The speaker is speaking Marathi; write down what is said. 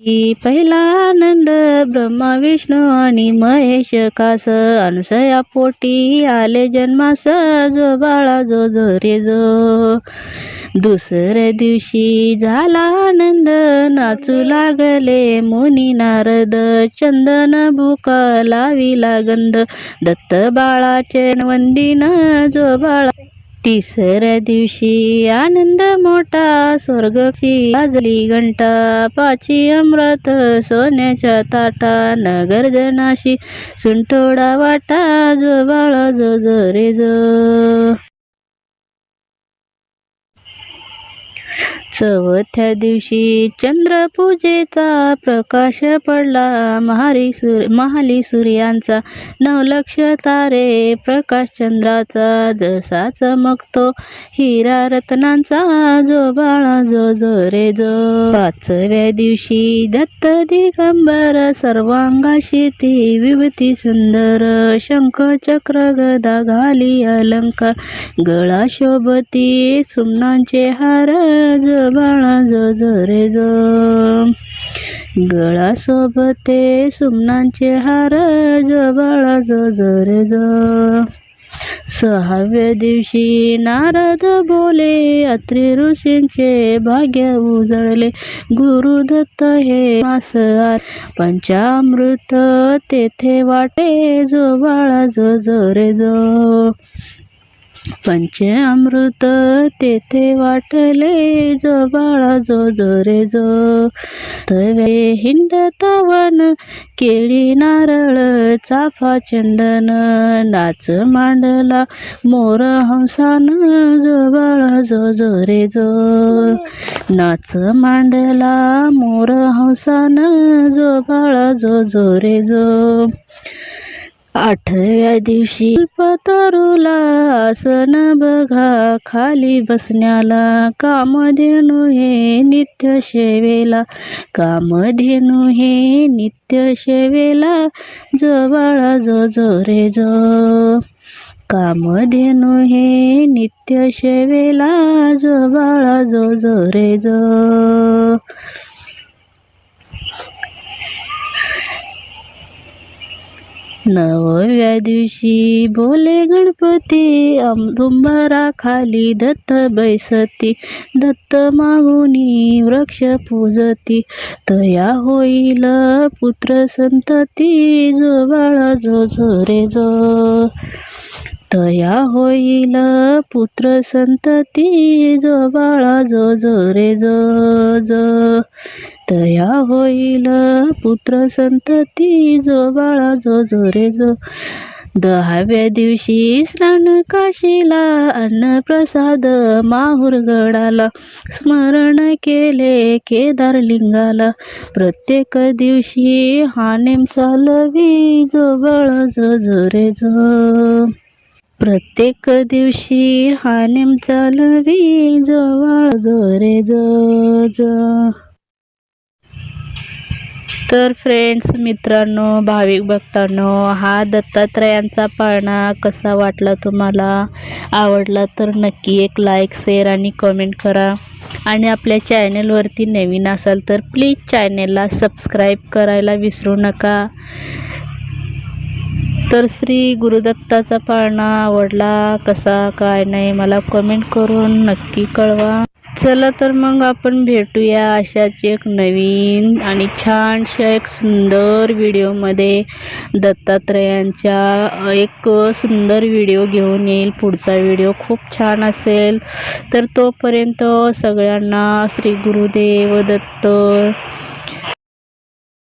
पहिला आनंद ब्रह्मा विष्णू आणि महेश कास अनुसया पोटी आले जन्मास जो बाळा जो जो रे जो दुसऱ्या दिवशी झाला आनंद. नाचू लागले मुनी नारद चंदन भूक लाविला गंध दत्त बाळाचे वंदिन जो बाळा तिसऱ्या दिवशी आनंद मोठा स्वर्गची वाजली घंटा पाची अमृत सोन्याच्या ताटा नगर जनाशी सुंटोडा वाटा जो बाळा जो जो रे जो चौथ्या दिवशी चंद्रपूजेचा प्रकाश पडला. महारी सूर महाली सूर्यांचा नवलक्ष तारे प्रकाश चंद्राचा जसा चमकतो हिरा रत्नांचा जो बाळा जो जो रे जो पाचव्या दिवशी दत्त दिगंबर सर्वांगा शेती विभती सुंदर शंख चक्र गदा घाली अलंकार गळा शोभती सुमनांचे हार जो जो जो रे जो गळा सोबते सुमनांचे हार ज बाळा जो जो रे सहाव्या दिवशी नारद बोले अत्री ऋषींचे भाग्य उजळले. गुरुदत्त हे मास पंचामृत तेथे वाटे जो बाळा जो जो रे जो पंचामृत तेथे वाटले जो बाळा जो जो रे जो तवे. हिंड तवन केळी नारळ चाफा चंदन नाच मांडला. मोर हंसान जो बाळा जो जो रे जो नाच मांडला. मोर हंसान जो बाळा जो जो रे जो आठव्या दिवशी पतरुला आसन बघा खाली बसण्याला कामधेनू हे नित्य शेवेला कामधेनू हे नित्य शेवेला जवळ जो जो रे जो. कामधेनू हे नित्य शेवेला जो बाळा जो जो रे जो. नवव्या दिवशी बोले गणपती अंबुंबरा खाली दत्त बैसती दत्त मागुनी वृक्ष पूजती. तया होईल पुत्र संतती जो बाळा जो जो रे जो. तया होईल पुत्र संतती जो बाळा जो जो रे जो जो. तया होईल पुत्र संतती जो बाळा जो जो रे जो दहाव्या दिवशी स्नान काशीला अन्न प्रसाद माहुरगडाला स्मरण केले केदार लिंगाला. प्रत्येक दिवशी हानेम चालवी जो बळ जो जो रे जो प्रत्येक दिवशी हानेम चालवी जो बाळा जो रे जो जो तर फ्रेंड्स मित्रांनो भाविक भक्तांनो हा दत्तात्रयांचा पाळणा कसा वाटला तुम्हाला? आवडला तर नक्की एक लाईक शेअर आणि कमेंट करा. आणि आपल्या चॅनेलवरती नवीन असाल तर प्लीज चॅनेलला सबस्क्राईब करायला विसरू नका. तर श्री गुरुदत्ताचा पाळणा आवडला कसा काय नाही मला कमेंट करून नक्की कळवा. चला तर मग आपण भेटूया अशाच एक नवीन आणि छानशा एक सुंदर व्हिडिओमध्ये दत्तात्रयांच्या एक सुंदर व्हिडिओ घेऊन येईल. पुढचा व्हिडिओ खूप छान असेल. तर तोपर्यंत सगळ्यांना श्री गुरुदेव दत्त